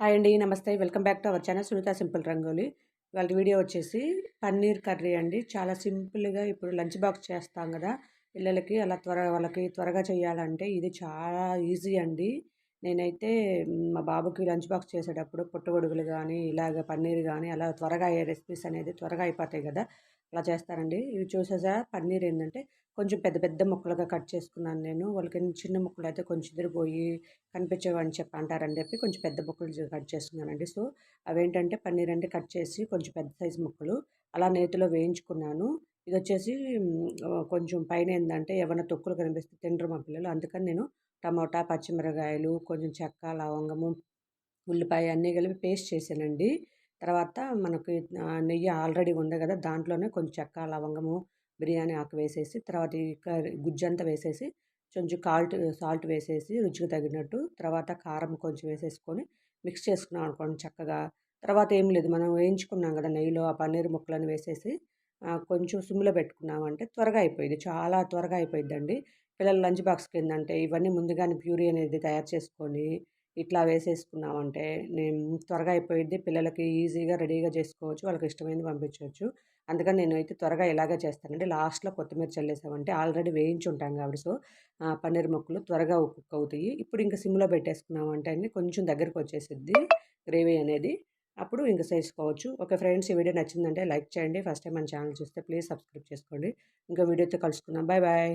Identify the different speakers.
Speaker 1: Hi అండి నమస్తే. Welcome back to our channel Sunitha simple rangoli. వాళ్ళ వీడియో వచ్చేసి పన్నీర్ కర్రీ అండి. చాలా సింపుల్గా ఇప్పుడు లంచ్ బాక్స్ చేస్తాం కదా పిల్లలకి అలా త్వర వాళ్ళకి త్వరగా చేయాలంటే ఇది చాలా ఈజీ అండి. నేనైతే మా బాబుకి లంచ్ బాక్స్ చేసేటప్పుడు పుట్టగొడుగులు కానీ ఇలాగ పన్నీర్ కానీ అలా త్వరగా అయ్యే రెసిపీస్ అనేది త్వరగా అయిపోతాయి కదా. అలా చేస్తానండి. ఇవి చూసేసా పన్నీర్ ఏంటంటే కొంచెం పెద్ద పెద్ద ముక్కలుగా కట్ చేసుకున్నాను నేను. వాళ్ళకి చిన్న ముక్కలు అయితే కొంచెం ఎదిరిపోయి కనిపించేవని చెప్పి అంటారని చెప్పి కొంచెం పెద్ద ముక్కలు కట్ చేసుకున్నానండి. సో అవేంటంటే పన్నీర్ అంటే కట్ చేసి కొంచెం పెద్ద సైజు ముక్కలు అలా నేతిలో వేయించుకున్నాను. ఇది వచ్చేసి కొంచెం పైన ఏంటంటే ఏమైనా తొక్కులు కనిపిస్తే తినరు మా పిల్లలు. అందుకని నేను టమోటా పచ్చిమిరకాయలు కొంచెం చెక్క లవంగము ఉల్లిపాయ అన్నీ కలిపి పేస్ట్ చేశానండి. తర్వాత మనకి నెయ్యి ఆల్రెడీ ఉంది కదా దాంట్లోనే కొంచెం చెక్క లవంగము బిర్యానీ ఆకు వేసేసి తర్వాత ఈ గుజ్జంతా వేసేసి కొంచెం కాల్ట్ సాల్ట్ వేసేసి రుచికి తగినట్టు తర్వాత కారం కొంచెం వేసేసుకొని మిక్స్ చేసుకున్నాం అనుకోండి చక్కగా. తర్వాత ఏం లేదు మనం వేయించుకున్నాం కదా నెయ్యిలో ఆ పన్నీర్ ముక్కలను వేసేసి కొంచెం సిమ్లో పెట్టుకున్నామంటే త్వరగా అయిపోయింది చాలా త్వరగా అయిపోయిందండి పిల్లల లంచ్ బాక్స్ కింద అంటే ఇవన్నీ ముందుగానే ప్యూరీ అనేది తయారు చేసుకొని ఇట్లా వేసేసుకున్నామంటే నేను త్వరగా అయిపోయింది పిల్లలకి ఈజీగా రెడీగా చేసుకోవచ్చు. వాళ్ళకి ఇష్టమైనది పంపించవచ్చు. అందుకని నేను అయితే త్వరగా ఇలాగే చేస్తానండి. లాస్ట్లో కొత్తిమీర చల్లేసామంటే ఆల్రెడీ వేయించి ఉంటాం కాబట్టి సో పన్నీర్ మొక్కలు త్వరగా కుక్ అవుతాయి. ఇప్పుడు ఇంకా సిమ్లో పెట్టేసుకున్నామంటే అండి కొంచెం దగ్గరకు వచ్చేసిద్ది గ్రేవీ అనేది. అప్పుడు ఇంకా చేసుకోవచ్చు. ఓకే ఫ్రెండ్స్ ఈ వీడియో నచ్చిందంటే లైక్ చేయండి. ఫస్ట్ టైం మన ఛానల్ చూస్తే ప్లీజ్ సబ్స్క్రైబ్ చేసుకోండి. ఇంకా వీడియోతో కలుసుకుందాం. Bye bye